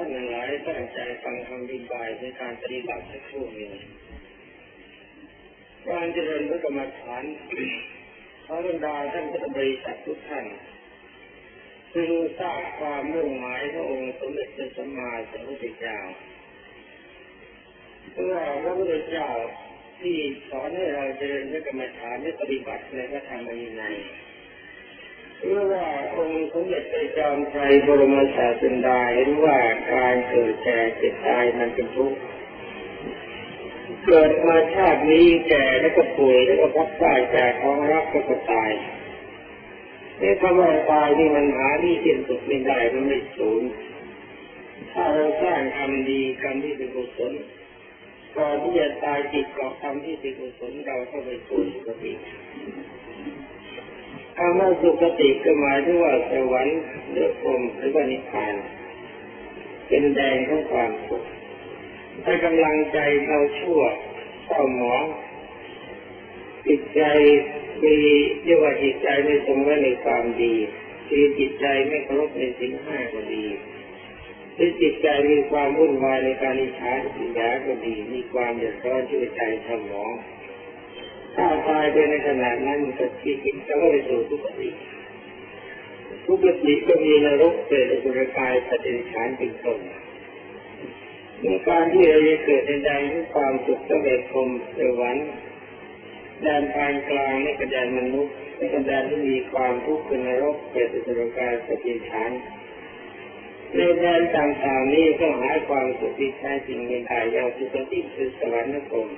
ท่านหลายตั้งใจฟังคำอธิบายในการปฏิบัติสักครู่หนึ่งการเจริญพระกรรมฐานพระบรรดาท่านพุทธบริษัททุกท่านพึงทราบความมุ่งหมายพระองค์สมเด็จพระสัมมาสัมพุทธเจ้าเพราะว่าพระพุทธเจ้าที่สอนให้เราเจริญพระกรรมฐานและปฏิบัติในพระธรรมวินัย เพื่อว่าองค์สมเด็จพระจอมไตรบรมศาสดาเห็นว่าการเกิดแก่เจ็บตายมันเป็นทุกข์เกิดมาชาตินี้แก่แล้วก็ป่วยแล้วก็พักตายจากของรักแล้วก็ตายนี่คำว่าตายนี่มันหาที่สิ้นสุดไม่ได้มันไม่สูญถ้าเราสร้างทำดีกรรมที่เป็นกุศลก่อนที่จะตายจิตกอบทำที่เป็นกุศลเราก็ไปสู่สุคติ คำว่าสุคติก็หมายถึงว่าสวรรค์หรือพรหมหรือว่านิพพาน เป็นแดงของความสุขถ้ากำลังใจเราชั่วเศร้าหมองจิตใจมีเรียกว่าจิตใจไม่ทรงไว้ในความดีคือจิตใจไม่เคารพในสิ่งห้าก็ดีหรือจิตใจมีความวุ่นวายในการอิจฉาสิยาก็ดี มีความเดือดร้อนที่ใจเศร้าหมอง ถ้าตายไปในขณะนั้นก็ที่จิตจะก็ไปสู่ทุกข์อีทุกข์อีกก็มีนรกเปรตอุรกายปฏิฉานเป็นต้นในการที่เราจะเกิดในแดนที่ความสุขสำเร็จคมสวรรค์แดนปานกลางในกระดานมนุษย์ในกระดานที่มีความทุกข์เป็นนรกเกิดอุตกายปฏิฐานในแดนต่างๆนี้ก็หาความสุขที่แท้จริงไม่ได้อย่างสุขติคือสวรรค์นกรม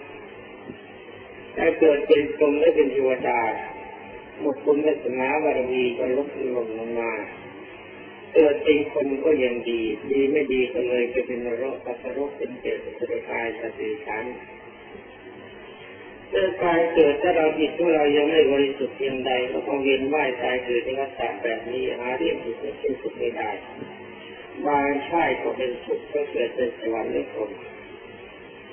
ถ้าเกิดเป็นกรมและเป็นเทวดาหมดคุณและสนาบารมีก็ลดลงลงมา เกิดเป็นคนก็ยังดี ดีไม่ดีก็เลยจะเป็นนรกปัสรกเป็นเปรตสุรกายสติฉันเรื่องการเกิดถ้าเราจิตของเรายังไม่บริสุทธิ์เพียงใดก็ต้องเวียนว่ายตายเกิดในวัฏฏะแบบนี้หาเรื่องที่จะเป็นสุขไม่ได้บางชาติก็เป็นสุขก็เกิดเป็นสวรรค์ใน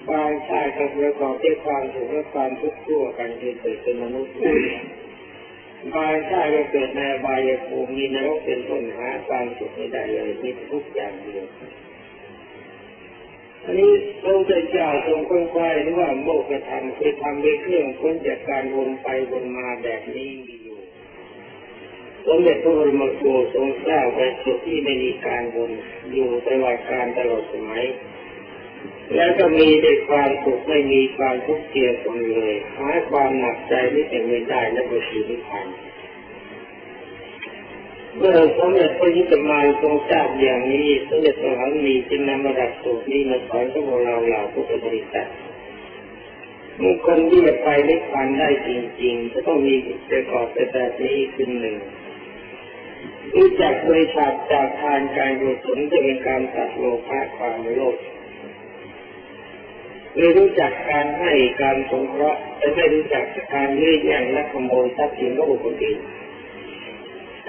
คนบางชาติก็ประกอบด้วยความสุขและความทุกข์ทั่วกันคือเกิดเป็นมนุษย์บางชาติก็เกิดในบายภูมิมีนรกเป็นต้นหาความสุขไม่ได้เลยมีทุกอย่างเดียวอันนี้พระพุทธเจ้าทรงค้นคว้าหรือว่าโมกธรรมคือทำด้วยเครื่องพ้นจากการวนไปวนมาแบบนี้มีอยู่สมเด็จพระบรมครูทรงทราบไว้สุดที่ไม่มีการวนอยู่ตลอดการตลอดสมัย แล้วก็มีแต่ความสุขไม่มีความทุกข์เกี่ยวกันเลยหาความหนักใจไม่เป็นไม่ได้และก็ชีวิตผ่านเมื่อสมเด็จพระยุทธมารทรงทราบอย่างนี้สมเด็จพระหันมีจึงนำมาดับสูตรนี้มาสอนพวกเราเหล่าพุทธบริษัทมุคนที่จะไปนิพพานได้จริงๆจะต้องมีประกอบไปแบบนี้คือหนึ่งรู้จักบริษัทจากทานการกุศลจะเป็นการตัดโลภะความโลภ ไม่รู้จักการให้การสงเคราะห์แต่ไม่รู้จักการยื้อแย่งและขโมยทรัพย์สินของบุคคลอื่น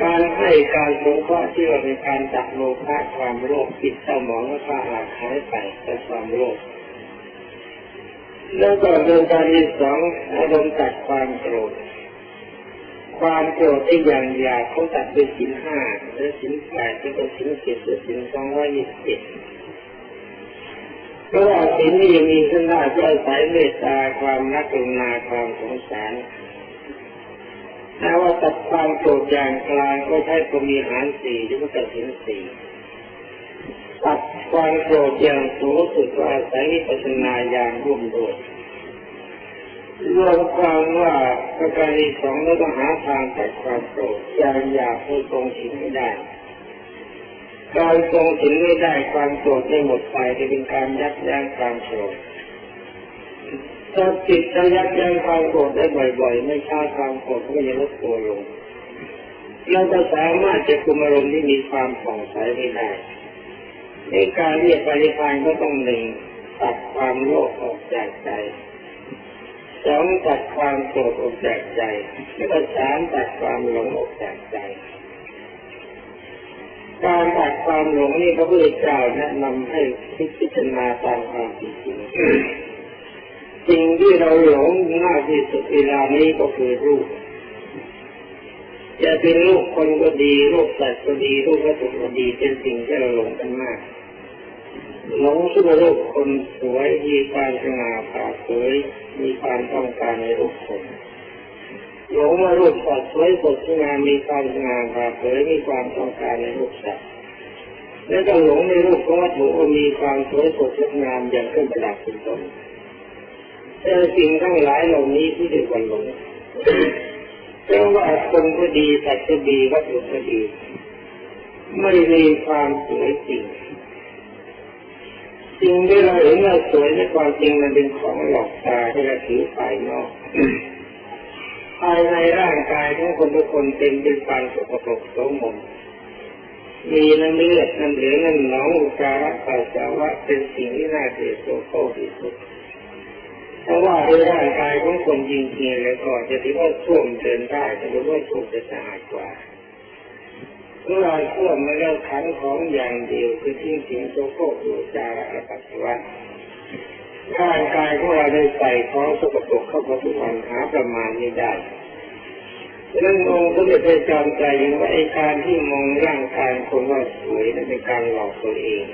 การให้การสงเคราะห์ที่ว่าเป็นการตัดโลภะความโลภจิตเศร้าหมองและความหลักหายไปแต่ความโลภแล้วก็เรื่องการที่สองอารมณ์ตัดความโกรธ ความโกรธที่อย่างหยาเขาตัดด้วยสินห้าหรือสินแปดหรือสินสิบหรือสินสองร้อยยี่สิบ เพราะว่าสินนี้ยังมีขึ้นได้ก็อาศัยเมตตาความรักกรุณาความสงสารถ้าว่าตัดความโกรธอย่างกลางก็ใช้พรมีหารสี่หรือว่าตัดสินสี่ตัดความโกรธอย่างสูงสุดก็อาศัยวิปัสสนาอย่างร่วมด้วยรวมความว่าประการที่สองเราต้องหาทางตัดความโกรธอย่างอยากให้ทรงถินไม่ได้ การทรงถินไม่ได้ความโกรธไม่หมดไปจะเป็นการยับยั้งความโกรธถ้าจิตจะยับยั้งความโกรธได้บ่อย ๆ ไม่ช้าความโกรธก็จะลดตัวลงเราจะสามารถจะคุมอารมณ์ที่มีความผ่องใสไม่ได้ในการเรียกปฏิพานก็ต้องหนึ่งตัดความโลภออกจากใจสองตัดความโกรธออกจากใจ แล้วก็สามตัดความหลงออกจากใจ การตัดความหลงนี่พระพุทธเจ้าแนะนำให้พิจารณาตามความจริงสิ่งที่เราหลงมากที่สุดเวลานี้ก็คือรูป จะเป็นรูปคนก็ดี รูปสัตว์ก็ดีรูปวัตถุก็ดีเป็นสิ่งที่เราหลงกันมากคิดว่ารูปคนสวยมีความสง่าผ่าเผยมีความต้องการในรูปคน หลงว่ารูปสัตว์สวยสดงามมีความง่าผ่าเผยมีความต้องการในรูปสัตว์แล้วก็หลงในรูปของวัตถุว่ามีความสวยสดงามอย่างเครื่องประดับเป็นต้นแต่สิ่งทั้งหลายเหล่านี้ที่เรียกว่าหลงเพราะว่าคนก็ดีสัตว์ก็ดีวัตถุก็ดี ไม่มีความสวยจริงสิ่งที่เราเห็นว่าสวยในความจริงมันเป็นของหลอกตาที่เราถือภายนอก ภายในร่างกายของคนทุกคนเต็มด้วยความสกปรกโสมมมีน้ำเลือดน้ำเหลืองน้ำหนองอุจจาระปัสสาวะเป็นสิ่งที่น่าเสียดโซโคที่สุดเพราะว่าในร่างกายของคนจริงๆแล้วก็จะถือว่าช่วมเดินได้แต่ว่าช่วมจะสะอาดกว่าเมื่อเราช่วมมาแล้วขันของอย่างเดียวคือทิ้งสิ่งโซโคอุจจาระปัสสาวะ ร่างกายของเราได้ใส่ของสกปรกเข้ามาทุกวันหาประมาณไม่ได้ดังนั้นองค์ก็จะไปจำใจว่าไอ้การที่มองร่างกายคนว่าสวยนั้นเป็นการหลอกตัวเอง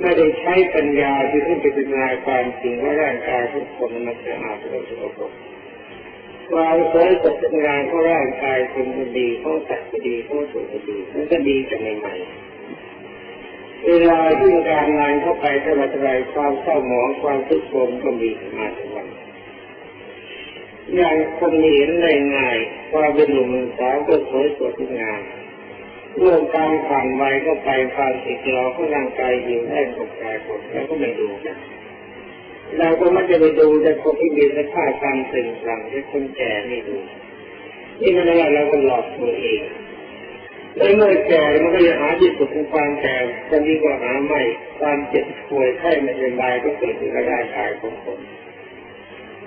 ไม่ได้ใช้ปัญญาที่ขึ้นไปพิจารณาความจริงว่าร่างกายทุกคนมันจะอาจจะสกปรกความสวยสดงามของร่างกายคนดีของสัตว์ดีของตัวก็ดีมันก็ดีแต่ใหม่ เวลาที่การงานเข้าไปเท่าไรความเศร้าหมองความทุกข์โศกก็มีมาทุกวันอย่างคนเห็นได้ง่ายว่าเป็นหนุ่มสาวก็สวยสดงามเมื่อการผ่านวัยก็ไปความติดรอของร่างกายอยู่ได้ตกใจคนแล้วก็ไม่ดูกันเราก็ไม่จะไปดูแต่คนที่มีสภาพการตึงกลังที่คนแก่ไม่ดูนี่มันอะไรเราก็หลอกตัวเอง แล้วเมื่อแก่มันก็จะหาที่สุดของความแก่จะดีกว่าหาไม่ความเจ็บป่วยไข้ไม่เป็นไรก็เกิดขึ้นกับร่างกายของคน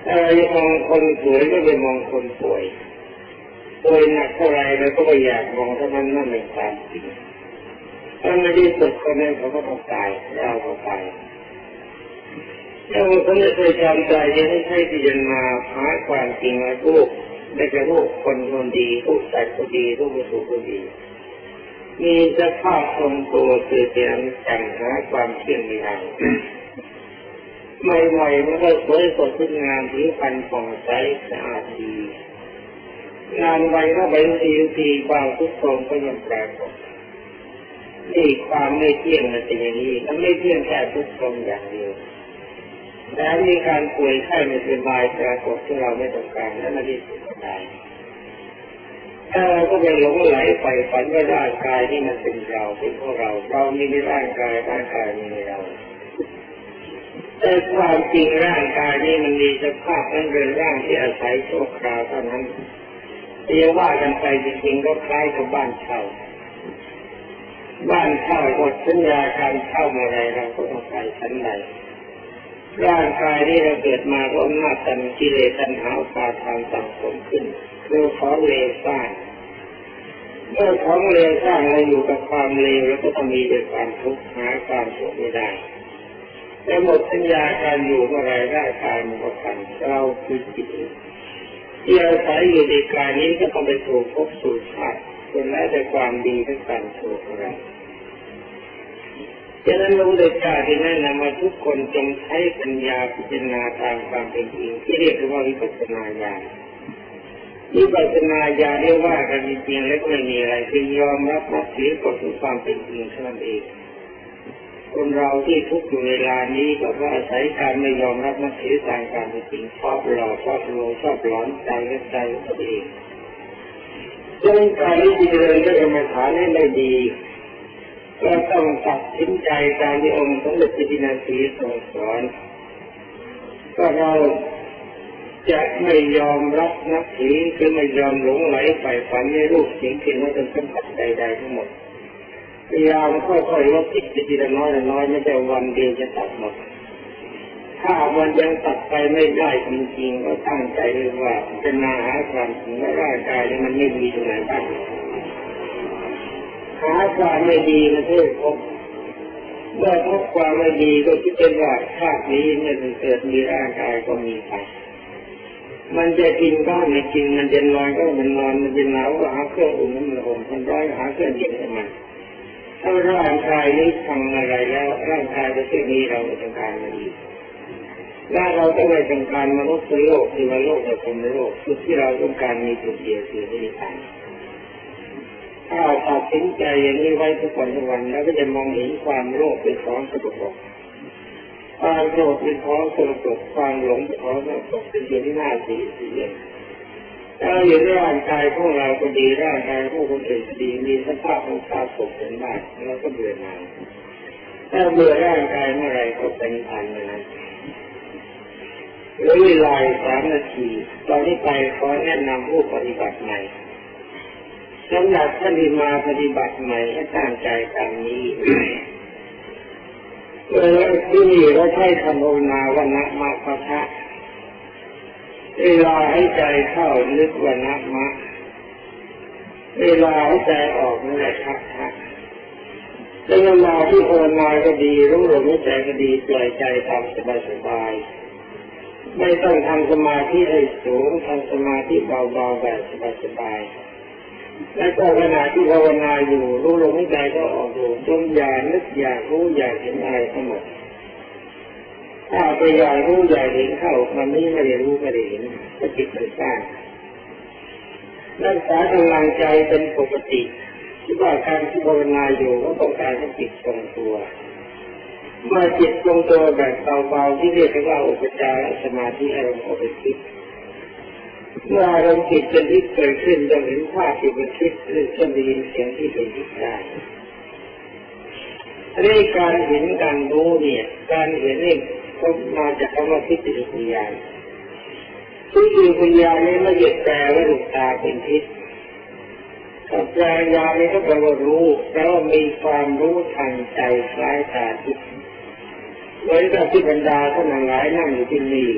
ถ้าเราจะมองคนสวยก็ไปมองคนป่วยป่วยหนักเท่าไรเราก็ไม่อยากมองถ้ามันนั่นเป็นความจริงถ้าไม่ได้สุดคนนั้นเขาก็ต้องตายเราก็ตายถ้าเราคนจะเคยจำใจยังไม่ใช่พิจารณาหาความจริงว่าลูกได้จะลูกคนคนดีลูกสัตว์คนดีลูกวัตถุคนดี มีสภาพทรงตัวคือเตียงจังหาความเที่ยงมีทางใหม่ๆมันก็สวยสดงดงามผิวพรรณผ่องใสสะอาดดีงานไปก็ไปทีทีความทุกข์โศกก็ยังแปรากนี่ความไม่เที่ยงมันเป็นอย่างนี้มันไม่เที่ยงแค่ทุกข์โศกอย่างเดียวและมีการป่วยไข้ไม่สบายปรากฏที่เราไม่ต้องการและไม่ได้สุขใจ ถ้าเราก็ไปหลงไหลไปฝันว่าร่างกายที่มันเป็นเราเป็นพวกเรา เรามีในร่างกายร่างกายมีในเราแต่ความจริงร่างกายนี้มันมีสภาพนั้นเป็นร่างที่อาศัยชั่วคราวเท่านั้นเรียกว่ากันไปจริงๆก็คล้ายกับบ้านเช่าบ้านเช่าหมดสัญญาการเช่าเมื่อไรเราก็ต้องไปชั้นใด ร่างกายนี้เราเกิดมาเพราะอำนาจตันกิเลสตัณหาปาทานสังสมขึ้นเรื่องของเลวสร้างเมื่อของเลวสร้างเราอยู่กับความเลวแล้วก็ต้องมีแต่ความทุกข์หาความสุขไม่ได้แต่หมดสัญญาการอยู่เมื่อไรได้กายมันก็พันเราคือจิตที่อาศัยอยู่ในกายนี้ก็ต้องไปสู่ภพสู่ชาติเป็นแล้วแต่ความดีทั้งการสู่ของเร ฉะนั้นลุงเด็กกาที่แนะนำมาทุกคนจงใช้ปัญญาพิจารณาตามความเป็นจริงที่เรียกว่าวิปัสสนาญาณวิปัสสนาญาณเรียกว่ากันจริงแล้วไม่มีอะไรคือยอมรับนับถือกฎของความเป็นจริงเท่านั้นเองคนเราที่ทุกอยู่เวลานี้ก็เพราะอาศัยการไม่ยอมรับนับถือตามการเป็นจริงชอบหลอกชอบโลชอบหลอนใจและใจตัวเองดังนั้นการที่เจริญกรรมฐานให้ไม่ดี ตัดสินใจตามที่องค์สมเด็จพระจินาสีทรงสอนก็เราจะไม่ยอมรับนับถือคือไม่ยอมหลงไหลไปฝันในรูปสิ่งที่นั้นเป็นสัมผัสใดๆทั้งหมดพยายามค่อยๆลดติดไปทีละน้อยละน้อยไม่ใช่วันเดียวจะตัดหมด ถ้าวันยังตัดไปไม่ได้จริงๆก็ตั้งใจเลยว่าจะมาหาความจริงว่าร่างกายมันไม่ดีตรงไหนบ้าง ความไม่ดีมาเทศพบเมื่อพบความไม่ดีก็คิดเป็นว่าชาตินี้เมื่อเกิดมีร่างกายก็มีไปมันจะกินก็ไม่กิน มันจะนอนก็มันนอน มันจะหนาวก็หาเครื่องอุ่นมันอุ่นมันร้อนหาเครื่องเย็นมันถ้าร่างกายนี้ทำอะไรแล้ว ร่างกายประเภทนี้เราไม่ต้องการมันอีกถ้าเราต้องไปต้องการมนุษย์โลกคือว่าโลกในคนโลกคือที่เราต้องการมีจุดเดียวคือนิพพาน ถ้าตัดสินใจอย่างนี้ไว้ทุกวันทุกวันแล้วก็จะมองเห็นความโลภเป็นของสกปรกความโกรธเป็นของสกปรกความหลงเป็นของสกปรกเป็นสิ่งที่น่าเสียเสียถ้าเห็นร่างกายของเราก็ดีร่างกายของคนอื่นดีมีสภาพของสาสมเป็นบ้านแล้วก็เบื่อหน่ายถ้าเบื่อร่างกายเมื่อไรก็เป็นพันนะเหลือเวลาสามนาทีตอนนี้ไปขอแนะนำผู้ปฏิบัติใหม่ สำหรับท่านที่มาปฏิบัติใหม่ให้ตั้งใจตามนี้เออที่นี่เราใช้คำภาวนาว่านะมะพะทะเวลาให้ใจเข้านึกว่านะมะ เวลาให้ใจออกนั่นแหละทักทักเวลาที่ภาวนาก็ดีรู้ลมหายใจก็ดีปล่อยใจตามสบายสบายไม่ต้องทำสมาธิให้สูงทำสมาธิเบาๆแบบสบายๆ และก็ขณะที่ภาวนาอยู่ รู้ลมหายใจก็ออกอยู่จงอย่านึกอยากรู้อยากเห็นอะไรทั้งหมดถ้าไปอยากรู้อยากเห็นเข้ามันนี้ไม่ได้รู้ไม่ได้เห็นก็จิตมันสร้างรักษากำลังใจเป็นปกติที่ว่าการที่ภาวนาอยู่ก็ต้องการให้จิตทรงตัวเมื่อจิตทรงตัวแบบเบาๆที่เรียกว่าอุปจารสมาธิอารมณ์เป็นทิพย์ เมื่ออารมณ์จิตเป็นทิพย์เกิดขึ้นจะเห็นภาพที่เป็นทิพย์หรือจะได้ยินเสียงที่เป็นทิพย์ได้เรื่องการเห็นการรู้เนี่ย การเห็นนี่ก็มาจากคำว่าทิฏฐิปัญญาทิฏฐิปัญญานี้ไม่ใช่แปลว่าลูกตาเป็นทิพย์ถ้าแปลยานี้ก็แปลว่ารู้แล้วมีความรู้ทางใจคล้ายตาทิพย์เหมือนกับที่บรรดาท่านหลายนั่งอยู่ที่นี่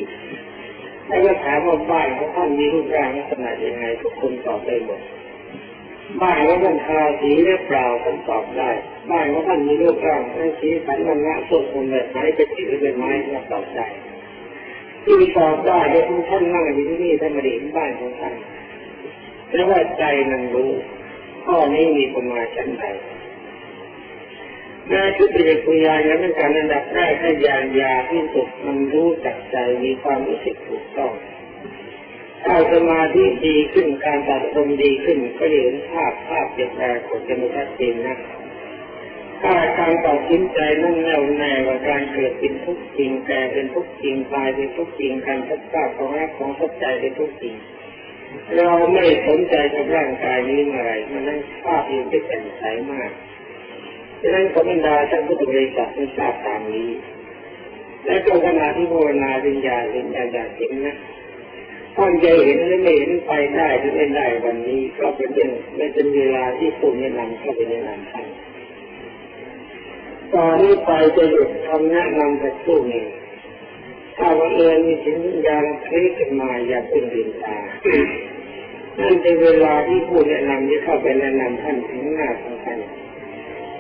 แล้วก็ถามว่าบ้านของท่านมีรูปร่างลักษณะยังไงทุกคนตอบได้หมดบ้านของท่านทาสีหรือเปล่าท่านตอบได้ บ้านของท่านมีรูปร่างทั้งสีสันวันละส้มคนแบบไหนเป็นสีหรือเป็นไม้ก็ตอบได้ที่ตอบได้เดี๋ยวท่านนั่งอยู่ที่นี่ท่านมาเห็นบ้านของท่านเพราะว่าใจมันรู้ข้อนี้มีประมาณชั้นใด แม้ที่เป็นปุญญาแล้วเป็นการระดับแรกให้ยานยาที่สุดมันรู้จักใจมีความรู้สึกถูกต้องถ้าสมาธิดีขึ้นการตัดลมดีขึ้น ก็เห็นภาพภาพเปลี่ยนแปลงของจะไม่ชัดเจนนะถ้าการตัดสินใจนั่งแน่วแน่ว่าการเกิดเป็นทุกข์จริงแก่เป็นทุกข์จริงตายเป็นทุกข์จริงการทัดทาของรักของทัดใจเป็นทุกข์จริงเราไม่สนใจกับร่างกายนี้อะไรมันนั่งภาพยู่ที่แจ่มใสมาก ดังนั้นขอบรรดาท่านพุทธบริษัทให้ทราบตามนี้ และก็ขณะที่ภาวนาวิญญาณวิญญาณอยากเห็นนะท่านจะเห็นหรือไม่เห็นไปได้หรือไม่ได้วันนี้ ก็เป็นเรื่องไม่เป็นเวลาที่ผู้แนะนำเข้าไปแนะนำท่านตอนนี้ไปจะหยุดคำแนะนำสักครู่หนึ่งถ้าว่าเอิญมีสิ่งวิญญาคลิกขึ้นมาอย่าเป็นดินตานั่นเป็นเวลาที่ผู้แนะนำจะเข้าไปแนะนำท่านถึงหน้าของท่าน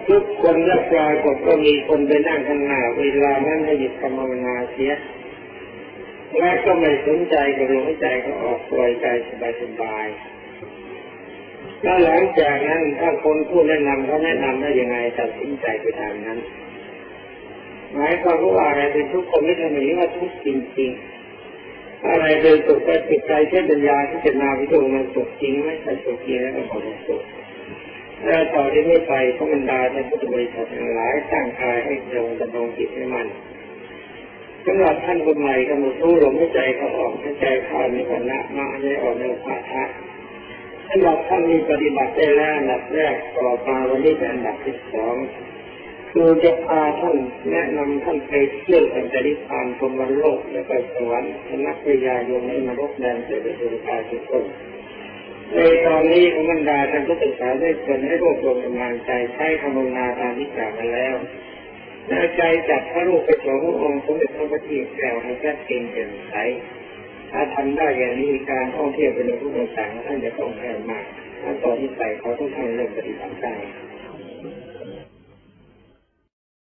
ทุกคนและปรากฏก็มีคนไปนั่งข้างหน้าเวลานั้นให้หยุดคำภาวนาเสียและก็ไม่สนใจกับลมหายใจก็ออกปล่อยใจสบายๆแล้วหลังจากนั้นถ้าคนผู้แนะนำเขาแนะนำได้ยังไงตัดสินใจไปทางนั้นหมายความว่าอะไรเป็นทุกคนไม่ทำอย่างนี้ว่าทุกจริงๆอะไรเป็นสุขก็จิตใจเช่นปัญญาที่จะนาวิจารณ์มันสุขจริงไหมถ้าสุขจริงแล้วก็บอกว่าสุข แล้วต่อที่นี้ไปพระบรรดาท่านพุทธบริษัททั้งหลายตั้งกายให้ตรงดำรงจิตให้มันสำหรับท่านคนใหม่กำหนดรู้ลมหายใจเขาออกหายใจเข้าในวันละมาในออกในภาทะสำหรับท่านมีปฏิบัติได้แล้วอันดับแรกต่อมาวันนี้เป็นอันดับที่สองคือจะพาท่านแนะนำท่านไปเที่ยวกันจริพานพรมโลกและไปสวรรค์ชนะพยายมในนรกแดนเสด็จดวงตาทุกคน ในตอนนี้ของบรรดาท่านผู้ศึกษาได้ชวนให้รวบรวมกำลังใจใช้คำนาตามที่กล่าวมาแล้วและใจจับพระรูปไปของพระองค์สมเด็จพระบัณฑิตแก้วให้ชัดเจนแจ่มใสถ้าทำได้อย่างนี้การท่องเที่ยวเป็นผู้ต่างๆท่านจะต้องแพ้มากถ้าตอนที่ไปเขาต้องทำเรื่องปฏิบัติได้